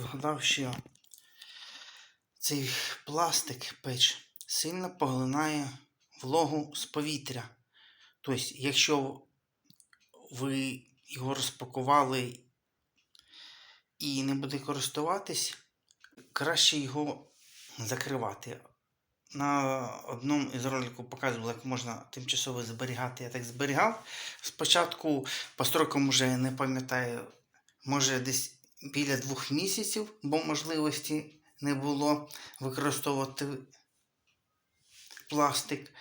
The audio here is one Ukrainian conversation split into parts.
згадав, що цей пластик печ сильно поглинає вологу з повітря. Тобто, якщо ви його розпакували і не буде користуватись, краще його закривати. На одному із роликів показували, як можна тимчасово зберігати. Я так зберігав. Спочатку по строкам вже не пам'ятаю, може десь біля двох місяців, бо можливості не було використовувати пластик.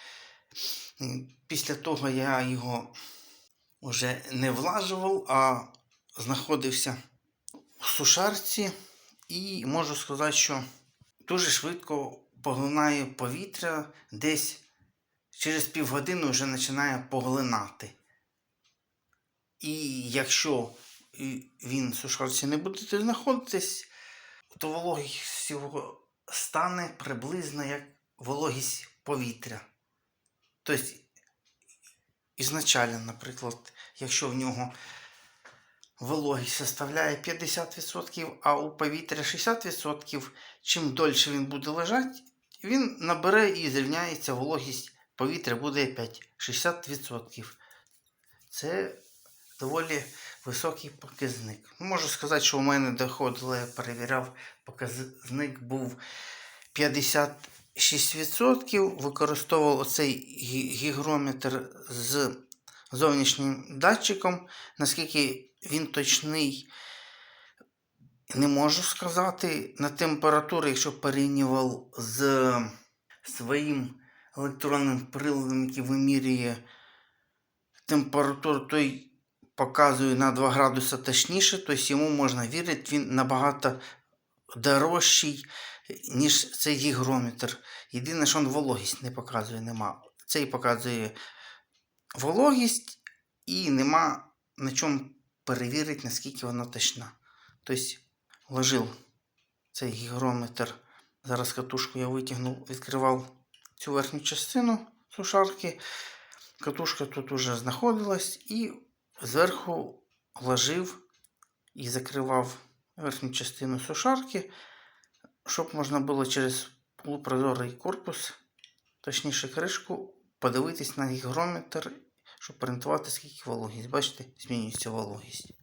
Після того я його вже не влажував, а знаходився в сушарці і можу сказати, що дуже швидко поглинає повітря, десь через півгодини вже починає поглинати. І якщо він в сушарці не буде знаходитись, то вологість його стане приблизно як вологість повітря. Тобто, ізначально, наприклад, якщо в нього вологість составляє 50%, а у повітря 60%, чим дольше він буде лежати, він набере і зрівняється вологість повітря буде опять 60%. Це доволі високий показник. Можу сказати, що у мене доходило, я перевіряв, показник був 56%. Використовував оцей гігрометр з зовнішнім датчиком. Наскільки він точний, не можу сказати. На температуру, якщо порівнював з своїм електронним приладом, який вимірює температуру, той показує на 2 градуси точніше, тобто йому можна вірити, він набагато дорожчий, ніж цей гігрометр. Єдине, що він вологість не показує, нема. Цей показує вологість і нема на чому перевірити, наскільки вона точна. Тобто ложив цей гігрометр. Зараз катушку я витягнув, відкривав цю верхню частину сушарки. Катушка тут уже знаходилась і зверху ложив і закривав верхню частину сушарки, щоб можна було через полупрозорий корпус, точніше кришку, подивитись на гігрометр, щоб орієнтувати, скільки вологість. Бачите, змінюється вологість.